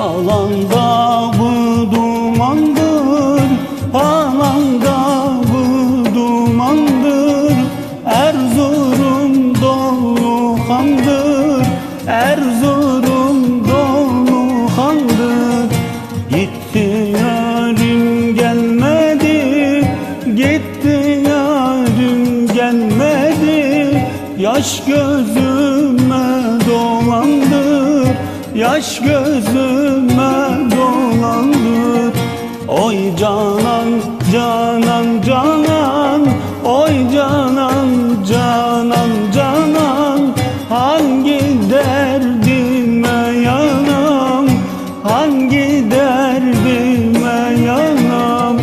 Alanda bu dumandır Alanda bu dumandır. Erzurum dolu kandır Erzurum dolu kandır. Gitti yarim gelmedi Gitti yarim gelmedi. Yaş dolandı Yaş gözüme dolandı Oy canan canan canan. Oy canan canan canan. Hangi derdime yanam? Hangi derdime yanam?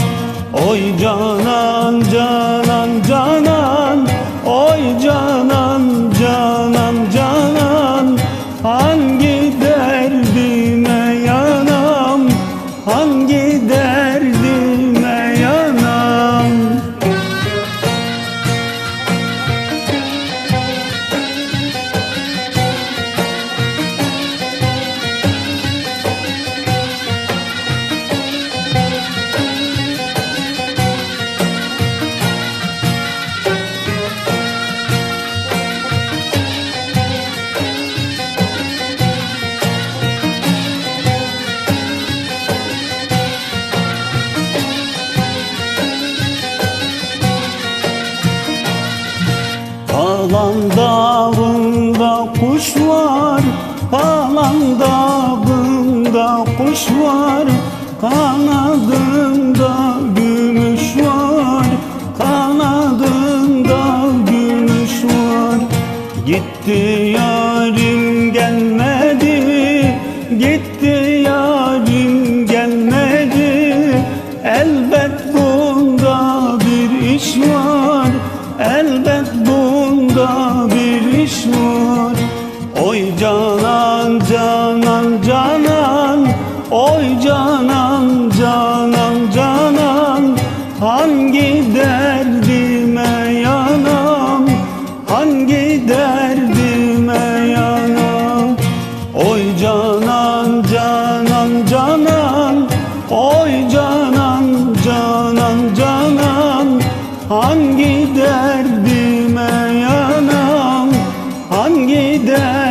Oy canan canan canan. Oy canan Falan dağında kuş var Falan dağında kuş var bunda bir iş var. Oy canan canan canan. Oy canan canan canan. Hangi derdime yanam? Hangi derdime yanam? Oy canan canan canan. Oy canan canan canan. Hangi derdime derdime